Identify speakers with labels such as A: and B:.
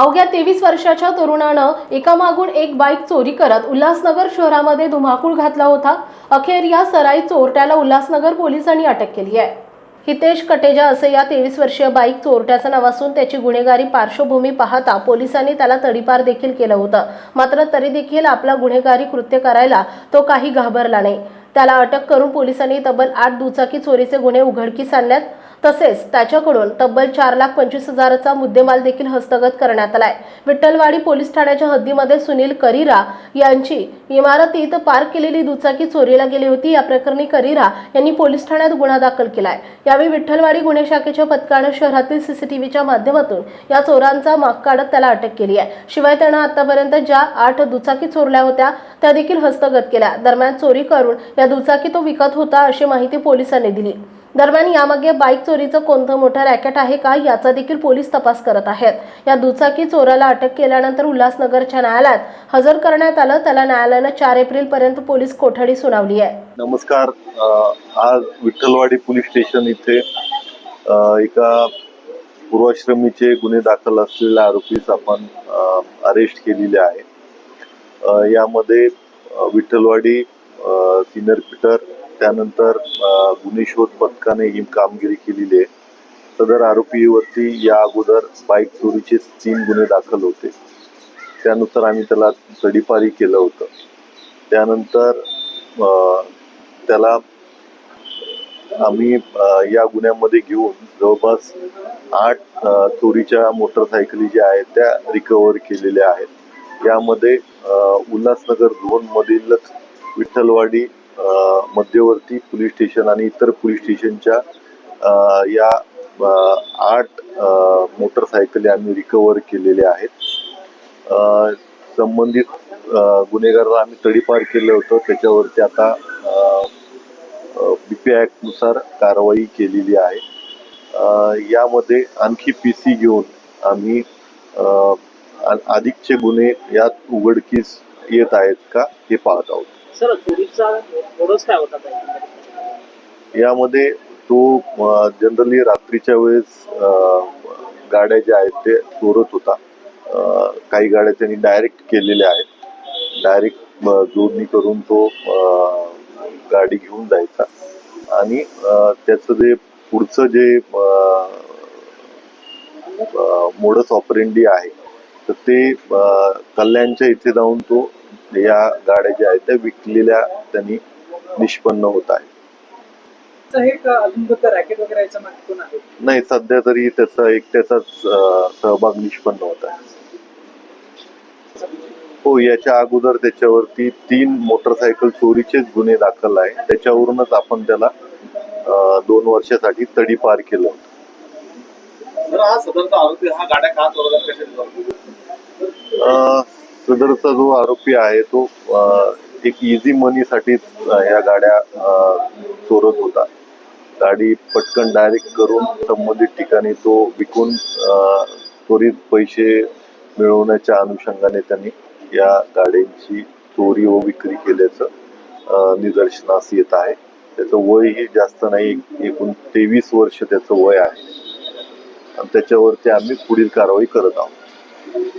A: अवघ्या तेवीस वर्षाच्या तरुणानं एकामागून एक बाईक चोरी करत उल्हासनगर शहरामध्ये धुमाकूळ घातला होता. अखेर या सराई चोरट्याला उल्हासनगर पोलिसांनी अटक केली आहे. हितेश कटेजा असे या तेवीस वर्षीय बाईक चोरट्याचं नाव असून त्याची गुन्हेगारी पार्श्वभूमी पाहता पोलिसांनी त्याला तडीपार देखील केलं होतं. मात्र तरी देखील आपला गुन्हेगारी कृत्य करायला तो काही घाबरला नाही. त्याला अटक करून पोलिसांनी तब्बल आठ दुचाकी चोरीचे गुन्हे उघडकीस आणल्यात. तसेच त्याच्याकडून तब्बल चार लाख पंचवीस हजाराचा मुद्देमाल देखील हस्तगत करण्यात आलाय. विठ्ठलवाडी पोलीस ठाण्याच्या हद्दीमध्ये सुनील करीरा यांची इमारतीत पार्क केलेली दुचाकी चोरीला गेली होती. या प्रकरणी करीरा यांनी पोलीस ठाण्यात गुन्हा दाखल केलाय. यावेळी विठ्ठलवाडी गुन्हे शाखेच्या पथकानं शहरातील सीसीटीव्हीच्या माध्यमातून या चोरांचा माग काढत त्याला अटक केली आहे. शिवाय त्यानं आतापर्यंत ज्या आठ दुचाकी चोरल्या होत्या त्या देखील हस्तगत केल्या. दरम्यान चोरी करून या दुचाकी तो विकत होता अशी माहिती पोलिसांनी दिली. दरम्यान यामागे बाईक चोरीचं कोणतं मोठं रॅकेट आहे का याचा देखील पोलीस तपास करत आहेत. या दुचाकी चोराला अटक केल्यानंतर उल्हासनगरच्या न्यायालयात हजर करण्यात आलं. त्याला न्यायालयानं चार एप्रिल पर्यंत पोलीस कोठडी सुनावली आहे.
B: नमस्कार. आज विठ्ठलवाडी पोलीस स्टेशन इथे एका पूर्वाश्रमीचे गुन्हे दाखल असलेल्या आरोपीस आपण अरेस्ट केलेले आहे. यामध्ये विठ्ठलवाडी सिनियर पीटर त्यानंतर गुन्हे शोध पथकाने ही कामगिरी केलेली आहे. सदर आरोपीवरती या अगोदर बाईक चोरीचे तीन गुन्हे दाखल होते. त्यानुसार आम्ही त्याला तडीपारी केलं होतं. त्यानंतर त्याला आम्ही या गुन्ह्यामध्ये घेऊन जवळपास आठ चोरीच्या मोटरसायकली ज्या आहेत त्या रिकव्हर केलेल्या आहेत. यामध्ये उल्हासनगर झोनमधीलच विठ्ठलवाडी मध्यवर्ती पोलीस स्टेशन आणि इतर पोलीस स्टेशनच्या या आठ मोटरसायकली आम्ही रिकवर केलेल्या आहेत. संबंधित गुन्हेगाराला आम्ही तडीपार केलं होतं. त्याच्यावरती आता बी पी ॲक्टनुसार कारवाई केलेली आहे. यामध्ये आणखी पी सी घेऊन आम्ही आ- अधिकचे गुन्हे यात उघडकीस येत आहेत का हे पाहत आहोत.
C: सर चोरीचा मोडच काय होता
B: यामध्ये तो जनरली रात्रीच्या वेळेस गाड्या ज्या आहेत ते चोरत होता. काही गाड्या त्यांनी डायरेक्ट केलेल्या आहेत. डायरेक्ट जोडणी करून तो गाडी घेऊन जायचा. आणि त्याचं जे पुढचं जे मोडस ऑपरेंडी आहे तर ते कल्याणच्या इथे जाऊन तो या गाड्या ज्या आहेत त्या विकलेल्या त्यांनी निष्पन्न होत आहे. नाही सध्या तरी त्याचा एकट्याचाच अ, सहभाग निष्पन्न होत आहे. हो याच्या अगोदर त्याच्यावरती तीन मोटरसायकल चोरीचेच गुन्हे दाखल आहे. त्याच्यावरूनच आपण त्याला दोन वर्षासाठी तडीपार केलं होतं.
D: तर हा सदरचा
B: जो आरोपी आहे तो एक इझी मनीसाठीच या गाड्या चोरत होता. गाडी पटकन डायरेक्ट करून संबंधित ठिकाणी तो विकून त्वरित पैसे मिळवण्याच्या अनुषंगाने त्यांनी या गाड्यांची चोरी व विक्री केल्याचं निदर्शनास येत आहे. त्याचं वयही जास्त नाही एकूण तेवीस वर्ष त्याचं वय आहे. आणि त्याच्यावरती आम्ही पुढील कारवाई करत आहोत.